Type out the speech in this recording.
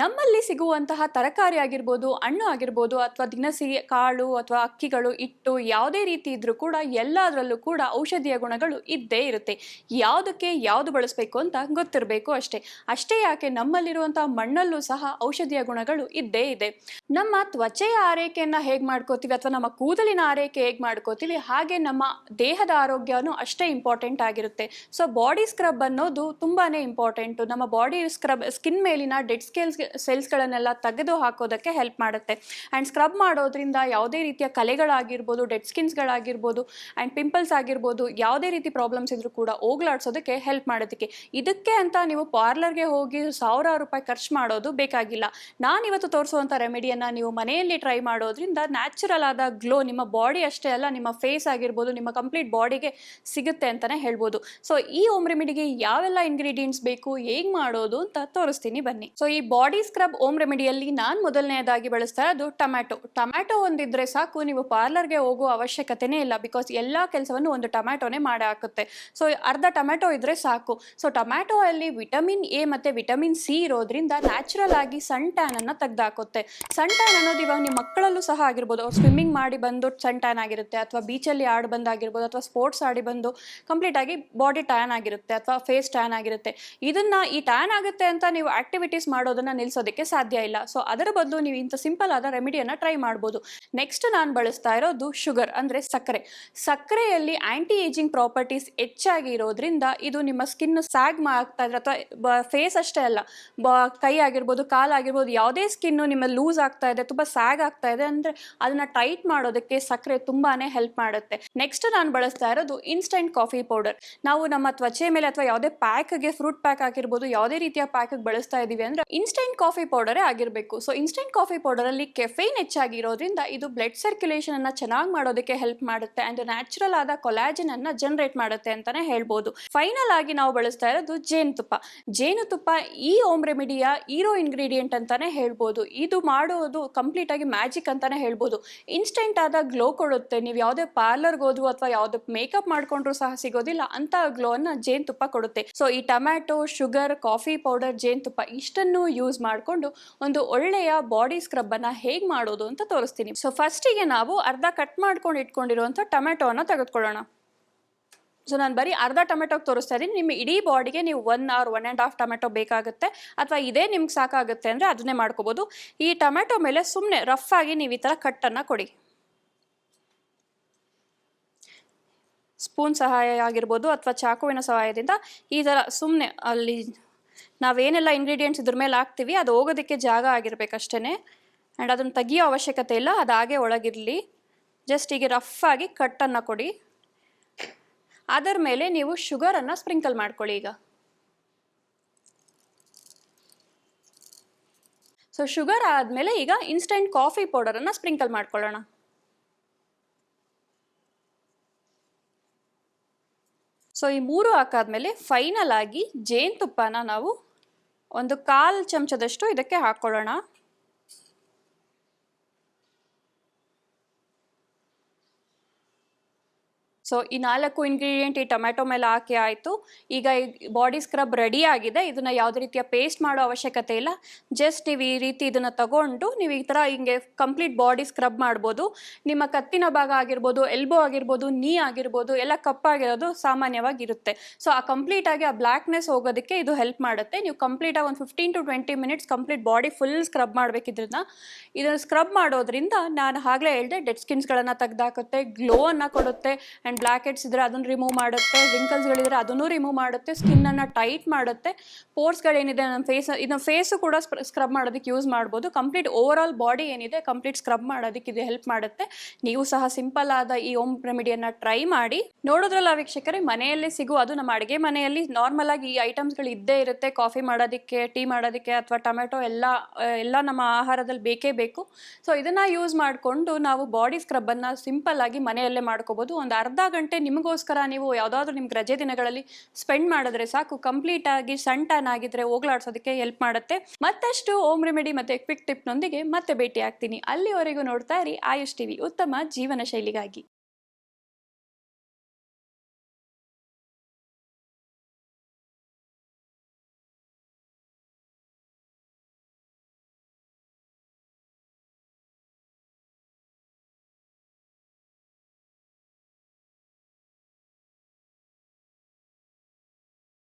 ನಮ್ಮಲ್ಲಿ ಸಿಗುವಂತಹ ತರಕಾರಿ ಆಗಿರ್ಬೋದು, ಹಣ್ಣು ಆಗಿರ್ಬೋದು, ಅಥವಾ ದಿನಸಿ ಕಾಳು ಅಥವಾ ಅಕ್ಕಿಗಳು ಇಟ್ಟು ಯಾವುದೇ ರೀತಿ ಇದ್ರೂ ಕೂಡ ಎಲ್ಲದರಲ್ಲೂ ಕೂಡ ಔಷಧೀಯ ಗುಣಗಳು ಇದ್ದೇ ಇರುತ್ತೆ. ಯಾವುದಕ್ಕೆ ಯಾವುದು ಬಳಸಬೇಕು ಅಂತ ಗೊತ್ತಿರಬೇಕು ಅಷ್ಟೇ. ಅಷ್ಟೇ ಯಾಕೆ ನಮ್ಮಲ್ಲಿರುವಂತಹ ಮಣ್ಣಲ್ಲೂ ಸಹ ಔಷಧೀಯ ಗುಣಗಳು ಇದ್ದೇ ಇದೆ. ನಮ್ಮ ತ್ವಚೆಯ ಆರೈಕೆಯನ್ನು ಹೇಗೆ ಮಾಡ್ಕೋತೀವಿ ಅಥವಾ ನಮ್ಮ ಕೂದಲಿನ ಆರೈಕೆ ಹೇಗೆ ಮಾಡ್ಕೋತೀವಿ ಹಾಗೆ ನಮ್ಮ ದೇಹದ ಆರೋಗ್ಯನೂ ಅಷ್ಟೇ ಇಂಪಾರ್ಟೆಂಟ್ ಆಗಿರುತ್ತೆ. ಸೊ ಬಾಡಿ ಸ್ಕ್ರಬ್ ಅನ್ನೋದು ತುಂಬಾನೇ ಇಂಪಾರ್ಟೆಂಟು ನಮ್ಮ ಬಾಡಿ ಸ್ಕ್ರಬ್ ಸ್ಕಿನ್ ಮೇಲಿನ ಡೆಡ್ ಸ್ಕೇಲ್ಸ್ ಸೆಲ್ಸ್ಗಳನ್ನೆಲ್ಲ ತೆಗೆದು ಹಾಕೋದಕ್ಕೆ ಹೆಲ್ಪ್ ಮಾಡುತ್ತೆ. ಆ್ಯಂಡ್ ಸ್ಕ್ರಬ್ ಮಾಡೋದ್ರಿಂದ ಯಾವುದೇ ರೀತಿಯ ಕಲೆಗಳಾಗಿರ್ಬೋದು, ಡೆಡ್ ಸ್ಕಿನ್ಸ್ಗಳಾಗಿರ್ಬೋದು, ಆ್ಯಂಡ್ ಪಿಂಪಲ್ಸ್ ಆಗಿರ್ಬೋದು, ಯಾವುದೇ ರೀತಿ ಪ್ರಾಬ್ಲಮ್ಸ್ ಇದ್ರೂ ಕೂಡ ಹೋಗ್ಲಾಡ್ಸೋದಕ್ಕೆ ಹೆಲ್ಪ್ ಮಾಡೋದಕ್ಕೆ ಇದಕ್ಕೆ ಅಂತ ನೀವು ಪಾರ್ಲರ್ಗೆ ಹೋಗಿ ಸಾವಿರಾರು ರೂಪಾಯಿ ಖರ್ಚು ಮಾಡೋದು ಬೇಕಾಗಿಲ್ಲ. ನಾನು ಇವತ್ತು ತೋರಿಸುವಂಥ ರೆಮಿಡಿಯನ್ನು ನೀವು ಮನೆಯಲ್ಲಿ ಟ್ರೈ ಮಾಡೋದ್ರಿಂದ ನ್ಯಾಚುರಲ್ ಆದ ಗ್ಲೋ ನಿಮ್ಮ ಬಾಡಿ ಅಷ್ಟೇ ಅಲ್ಲ, ನಿಮ್ಮ ಫೇಸ್ ಆಗಿರ್ಬೋದು, ನಿಮ್ಮ ಕಂಪ್ಲೀಟ್ ಬಾಡಿಗೆ ಸಿಗುತ್ತೆ ಅಂತಲೇ ಹೇಳ್ಬೋದು. ಸೊ ಈ ಓಮ್ ರೆಮಿಡಿಗೆ ಯಾವೆಲ್ಲ ಇಂಗ್ರೀಡಿಯೆಂಟ್ಸ್ ಬೇಕು, ಹೇಗೆ ಮಾಡೋದು ಅಂತ ತೋರಿಸ್ತೀನಿ ಬನ್ನಿ. ಸೊ ಈ ಬಾಡಿ ಸ್ಕ್ರಬ್ ಓಮ್ ರೆಮಿಡಿಯಲ್ಲಿ ನಾನು ಮೊದಲನೆಯದಾಗಿ ಬಳಸ್ತಾ ಇರೋದು ಟೊಮ್ಯಾಟೊ. ಟೊಮ್ಯಾಟೊ ಒಂದಿದ್ರೆ ಸಾಕು, ನೀವು ಪಾರ್ಲರ್ಗೆ ಹೋಗೋ ಅವಶ್ಯಕತೆನೇ ಇಲ್ಲ ಬಿಕಾಸ್ ಎಲ್ಲ ಕೆಲಸವನ್ನು ಒಂದು ಟೊಮ್ಯಾಟೊನೇ ಮಾಡಿ ಹಾಕುತ್ತೆ ಸೊ ಅರ್ಧ ಟೊಮ್ಯಾಟೊ ಇದ್ರೆ ಸಾಕು. ಸೊ ಟೊಮ್ಯಾಟೊ ಅಲ್ಲಿ ವಿಟಮಿನ್ ಎ ಮತ್ತೆ ವಿಟಮಿನ್ ಸಿ ಇರೋದ್ರಿಂದ ನ್ಯಾಚುರಲ್ ಆಗಿ ಸನ್ ಟ್ಯಾನ್ ಅನ್ನ ತೆಗ್ದಾಕುತ್ತೆ. ಸನ್ ಟ್ಯಾನ್ ಅನ್ನೋದು ಇವಾಗ ನಿಮ್ಮ ಮಕ್ಕಳಲ್ಲೂ ಸಹ ಆಗಿರ್ಬೋದು. ಅವ್ರು ಸ್ವಿಮ್ಮಿಂಗ್ ಮಾಡಿ ಬಂದು ಸನ್ ಟ್ಯಾನ್ ಆಗಿರುತ್ತೆ, ಅಥವಾ ಬೀಚಲ್ಲಿ ಆಡಿ ಬಂದಾಗಿರ್ಬೋದು ಅಥವಾ ಸ್ಪೋರ್ಟ್ಸ್ ಆಡಿ ಬಂದು ಕಂಪ್ಲೀಟ್ ಆಗಿ ಬಾಡಿ ಟ್ಯಾನ್ ಆಗಿರುತ್ತೆ, ಅಥವಾ ಫೇಸ್ ಟ್ಯಾನ್ ಆಗಿರುತ್ತೆ. ಇದನ್ನ ಈ ಟ್ಯಾನ್ ಆಗುತ್ತೆ ಅಂತ ನೀವು ಆಕ್ಟಿವಿಟೀಸ್ ಮಾಡೋದನ್ನ ನಿಲ್ಸೋದಕ್ಕೆ ಸಾಧ್ಯ ಇಲ್ಲ. ಸೊ ಅದರ ಬದಲು ನೀವು ಇಂಥ ಸಿಂಪಲ್ ಆದ ರೆಮಿಡಿಯನ್ನ ಟ್ರೈ ಮಾಡ್ಬೋದು. ನೆಕ್ಸ್ಟ್ ನಾನು ಬಳಸ್ತಾ ಇರೋದು ಶುಗರ್ ಅಂದ್ರೆ ಸಕ್ಕರೆ. ಸಕ್ಕರೆಯಲ್ಲಿ ಆಂಟಿ ಏಜಿಂಗ್ ಪ್ರಾಪರ್ಟೀಸ್ ಹೆಚ್ಚಾಗಿ ಇರೋದ್ರಿಂದ ಇದು ನಿಮ್ಮ ಸ್ಕಿನ್ ಸ್ಯಾಗ್ ಆಗ್ತಾ ಇದ್ರೆ ಅಥವಾ ಫೇಸ್ ಅಷ್ಟೇ ಅಲ್ಲ, ಬ, ಕೈ ಆಗಿರ್ಬೋದು ಕಾಲಾಗಿರ್ಬೋದು ಯಾವುದೇ ಸ್ಕಿನ್ನು ನಿಮ್ಮ ಲೂಸ್ ಆಗ್ತಾ ಇದೆ, ತುಂಬ ಸ್ಯಾಗ್ ಆಗ್ತಾ ಇದೆ ಅಂದ್ರೆ ಅದನ್ನ ಟೈಟ್ ಮಾಡೋದಕ್ಕೆ ಸಕ್ಕರೆ ತುಂಬಾನೇ ಹೆಲ್ಪ್ ಮಾಡುತ್ತೆ. ನೆಕ್ಸ್ಟ್ ನಾನು ಬಳಸ್ತಾ ಇರೋದು ಇನ್ಸ್ಟೆಂಟ್ ಕಾಫಿ ಪೌಡರ್ ನಾವು ನಮ್ಮ ತ್ವಚೆ ಮೇಲೆ ಅಥವಾ ಯಾವುದೇ ಪ್ಯಾಕ್ಗೆ ಫ್ರೂಟ್ ಪ್ಯಾಕ್ ಆಗಿರ್ಬೋದು, ಯಾವುದೇ ರೀತಿಯ ಪ್ಯಾಕ್ ಬಳಸ್ತಾ ಇದೀವಿ ಅಂದ್ರೆ ಇನ್ಸ್ಟೆಂಟ್ ಕಾಫಿ ಪೌಡರೇ ಆಗಿರಬೇಕು. ಸೊ ಇನ್ಸ್ಟೆಂಟ್ ಕಾಫಿ ಪೌಡರಲ್ಲಿ ಕೆಫೈನ್ ಹೆಚ್ಚಾಗಿರೋದ್ರಿಂದ ಇದು ಬ್ಲಡ್ ಸರ್ಕ್ಯುಲೇಷನ್ ಅನ್ನ ಚೆನ್ನಾಗಿ ಮಾಡೋದಕ್ಕೆ ಹೆಲ್ಪ್ ಮಾಡುತ್ತೆ ಅಂಡ್ ನ್ಯಾಚುರಲ್ ಆದ ಕೊಲಾಜಿನ್ ಅನ್ನ ಜನರೇಟ್ ಮಾಡುತ್ತೆ ಅಂತಾನೆ ಹೇಳ್ಬೋದು. ಫೈನಲ್ ಆಗಿ ನಾವು ಬಳಸ್ತಾ ಇರೋದು ಜೇನುತುಪ್ಪ. ಜೇನುತುಪ್ಪ ಈ ಓಮ್ ರೆಮಿಡಿಯ ಹೀರೋ ಇಂಗ್ರೀಡಿಯೆಂಟ್ ಅಂತಾನೆ ಹೇಳ್ಬೋದು. ಇದು ಮಾಡೋದು ಕಂಪ್ಲೀಟ್ ಆಗಿ ಮ್ಯಾಜಿಕ್ ಅಂತಾನೆ ಹೇಳ್ಬೋದು. ಇನ್ಸ್ಟೆಂಟ್ ಆದ ಗ್ಲೋ ಕೊಡುತ್ತೆ. ನೀವು ಯಾವುದೇ ಪಾರ್ಲರ್ಗೆ ಹೋದ್ರು ಅಥವಾ ಯಾವುದೇ ಮೇಕಪ್ ಮಾಡ್ಕೊಂಡ್ರು ಸಹ ಸಿಗೋದಿಲ್ಲ ಅಂತ ಗ್ಲೋ ಅನ್ನ ಜೇನುತುಪ್ಪ ಕೊಡುತ್ತೆ. ಸೊ ಈ ಟೊಮ್ಯಾಟೊ ಶುಗರ್ ಕಾಫಿ ಪೌಡರ್ ಜೇನುತುಪ್ಪ ಇಷ್ಟನ್ನು ಯೂಸ್ ಮಾಡಿಕೊಂಡು ಒಂದು ಒಳ್ಳೆಯ ಬಾಡಿ ಸ್ಕ್ರಬ್ ಅನ್ನ ಹೇಗೆ ಮಾಡೋದು ಅಂತ ತೋರಿಸ್ತೀನಿ. ಸೊ ಫಸ್ಟಿಗೆ ನಾವು ಅರ್ಧ ಕಟ್ ಮಾಡ್ಕೊಂಡು ಇಟ್ಕೊಂಡಿರುವಂಥ ಟೊಮೆಟೋನ ತೆಗೆದುಕೊಳ್ಳೋಣ. ಸೊ ನಾನು ಬರೀ ಅರ್ಧ ಟೊಮೆಟೊ ತೋರಿಸ್ತಾ ಇದ್ದೀನಿ. ನಿಮ್ಮ ಇಡೀ ಬಾಡಿಗೆ ನೀವು one or one and half tomato ಬೇಕಾಗುತ್ತೆ. ಅಥವಾ ಇದೇ ನಿಮ್ಗೆ ಸಾಕಾಗುತ್ತೆ ಅಂದರೆ ಅದನ್ನೇ ಮಾಡ್ಕೋಬೋದು. ಈ ಟೊಮೆಟೊ ಮೇಲೆ ಸುಮ್ಮನೆ ರಫ್ ಆಗಿ ನೀವು ಈ ಥರ ಕಟ್ಟನ್ನು ಕೊಡಿ. ಸ್ಪೂನ್ ಸಹಾಯ ಆಗಿರ್ಬೋದು ಅಥವಾ ಚಾಕುವಿನ ಸಹಾಯದಿಂದ ಈ ಥರ ಸುಮ್ಮನೆ ಅಲ್ಲಿ ನಾವೇನೆಲ್ಲ ಇಂಗ್ರೀಡಿಯೆಂಟ್ಸ್ ಇದ್ರ ಮೇಲೆ ಹಾಕ್ತೀವಿ, ಅದು ಹೋಗೋದಕ್ಕೆ ಜಾಗ ಆಗಿರ್ಬೇಕಷ್ಟೇ ಆ್ಯಂಡ್ ಅದನ್ನು ತೆಗಿಯೋ ಅವಶ್ಯಕತೆ ಇಲ್ಲ, ಅದು ಹಾಗೆ ಒಳಗಿರಲಿ. ಜಸ್ಟ್ ಹೀಗೆ ರಫ್ ಆಗಿ ಕಟ್ಟನ್ನು ಕೊಡಿ. ಅದರ ಮೇಲೆ ನೀವು ಶುಗರನ್ನು ಸ್ಪ್ರಿಂಕಲ್ ಮಾಡ್ಕೊಳ್ಳಿ ಈಗ. ಸೊ ಶುಗರ್ ಆದಮೇಲೆ ಈಗ ಇನ್ಸ್ಟೆಂಟ್ ಕಾಫಿ ಪೌಡರನ್ನು ಸ್ಪ್ರಿಂಕಲ್ ಮಾಡ್ಕೊಳ್ಳೋಣ. ಸೊ ಈ ಮೂರು ಹಾಕಾದ್ಮೇಲೆ ಫೈನಲ್ ಆಗಿ ಜೇನುತುಪ್ಪನ ನಾವು ಒಂದು ಕಾಲು ಚಮಚದಷ್ಟು ಇದಕ್ಕೆ ಹಾಕ್ಕೊಳ್ಳೋಣ. ಸೊ ಈ ನಾಲ್ಕು ಇಂಗ್ರೀಡಿಯೆಂಟ್ ಈ ಟೊಮ್ಯಾಟೊ ಮೇಲೆ ಹಾಕಿ ಆಯಿತು. ಈಗ ಬಾಡಿ ಸ್ಕ್ರಬ್ ರೆಡಿ ಆಗಿದೆ. ಇದನ್ನು ಯಾವುದೇ ರೀತಿಯ ಪೇಸ್ಟ್ ಮಾಡೋ ಅವಶ್ಯಕತೆ ಇಲ್ಲ. ಜಸ್ಟ್ ನೀವು ಈ ರೀತಿ ಇದನ್ನು ತಗೊಂಡು ನೀವು ಈ ಥರ ಹಿಂಗೆ ಕಂಪ್ಲೀಟ್ ಬಾಡಿ ಸ್ಕ್ರಬ್ ಮಾಡ್ಬೋದು. ನಿಮ್ಮ ಕತ್ತಿನ ಭಾಗ ಆಗಿರ್ಬೋದು ಎಲ್ಬೋ ಆಗಿರ್ಬೋದು ನೀ ಆಗಿರ್ಬೋದು, ಎಲ್ಲ ಕಪ್ಪಾಗಿರೋದು ಸಾಮಾನ್ಯವಾಗಿರುತ್ತೆ ಸೊ ಆ ಕಂಪ್ಲೀಟ್ ಆಗಿ ಆ ಬ್ಲ್ಯಾಕ್ನೆಸ್ ಹೋಗೋದಕ್ಕೆ ಇದು ಹೆಲ್ಪ್ ಮಾಡುತ್ತೆ. ನೀವು ಕಂಪ್ಲೀಟಾಗಿ ಒಂದು fifteen to twenty minutes complete body full scrub ಮಾಡಬೇಕಿದ್ರನ್ನ ಇದನ್ನು ಸ್ಕ್ರಬ್ ಮಾಡೋದ್ರಿಂದ ನಾನು ಆಗಲೇ ಹೇಳಿದೆ ಡೆಡ್ ಸ್ಕಿನ್ಸ್ಗಳನ್ನು ತೆಗೆದಾಕುತ್ತೆ ಗ್ಲೋವನ್ನು ಕೊಡುತ್ತೆ ಆ್ಯಂಡ್ ಬ್ಲ್ಯಾಕ್ ಹೆಡ್ಸ್ ಇದ್ರೆ ಅದನ್ನು ರಿಮೂವ್ ಮಾಡುತ್ತೆ ರಿಂಕಲ್ಸ್ಗಳಿದ್ರೆ ಅದನ್ನು ರಿಮೂವ್ ಮಾಡುತ್ತೆ ಸ್ಕಿನ್ನನ್ನು ಟೈಟ್ ಮಾಡುತ್ತೆ. ಪೋರ್ಸ್ಗಳೇನಿದೆ ನಮ್ಮ ಫೇಸ್ ಇದನ್ನ ಫೇಸು ಕೂಡ ಸ್ಕ್ರಬ್ ಮಾಡೋದಕ್ಕೆ ಯೂಸ್ ಮಾಡ್ಬೋದು. ಕಂಪ್ಲೀಟ್ ಓವರ್ ಆಲ್ ಬಾಡಿ ಏನಿದೆ ಕಂಪ್ಲೀಟ್ ಸ್ಕ್ರಬ್ ಮಾಡೋದಕ್ಕೆ ಇದು ಹೆಲ್ಪ್ ಮಾಡುತ್ತೆ. ನೀವು ಸಹ ಸಿಂಪಲ್ ಆದ ಈ ಓಮ್ ರೆಮಿಡಿಯನ್ನು ಟ್ರೈ ಮಾಡಿ. ನೋಡೋದ್ರಲ್ಲ ವೀಕ್ಷಕರೇ, ಮನೆಯಲ್ಲಿ ಸಿಗುವ ಅದು ನಮ್ಮ ಅಡುಗೆ ಮನೆಯಲ್ಲಿ. ನಾರ್ಮಲ್ ಆಗಿ ಈ ಐಟಮ್ಸ್ಗಳು ಇದ್ದೇ ಇರುತ್ತೆ. ಕಾಫಿ ಮಾಡೋದಕ್ಕೆ ಟೀ ಮಾಡೋದಕ್ಕೆ ಅಥವಾ ಟೊಮೆಟೊ ಎಲ್ಲ ಎಲ್ಲ ನಮ್ಮ ಆಹಾರದಲ್ಲಿ ಬೇಕೇ ಬೇಕು. ಸೊ ಇದನ್ನ ಯೂಸ್ ಮಾಡಿಕೊಂಡು ನಾವು ಬಾಡಿ ಸ್ಕ್ರಬ್ಬನ್ನು ಸಿಂಪಲ್ ಆಗಿ ಮನೆಯಲ್ಲೇ ಮಾಡ್ಕೋಬೋದು. ಒಂದು ಅರ್ಧ ಗಂಟೆ ನಿಮಗೋಸ್ಕರ ನೀವು ಯಾವುದಾದ್ರೂ ನಿಮ್ಗೆ ರಜೆ ದಿನಗಳಲ್ಲಿ ಸ್ಪೆಂಡ್ ಮಾಡಿದ್ರೆ ಸಾಕು ಕಂಪ್ಲೀಟ್ ಆಗಿ ಸನ್ ಟ್ಯಾನ್ ಆಗಿದ್ರೆ ಹೋಗ್ಲಾಡ್ಸೋದಕ್ಕೆ ಹೆಲ್ಪ್ ಮಾಡುತ್ತೆ. ಮತ್ತಷ್ಟು ಓಮ್ ರೆಮಿಡಿ ಮತ್ತೆ ಕ್ವಿಕ್ ಟಿಪ್ನೊಂದಿಗೆ ಮತ್ತೆ ಭೇಟಿ ಆಗ್ತೀನಿ ಅಲ್ಲಿವರೆಗೂ ನೋಡ್ತಾ ಇರಿ ಆಯುಷ್ ಟಿವಿ ಉತ್ತಮ ಜೀವನ ಶೈಲಿಗಾಗಿ.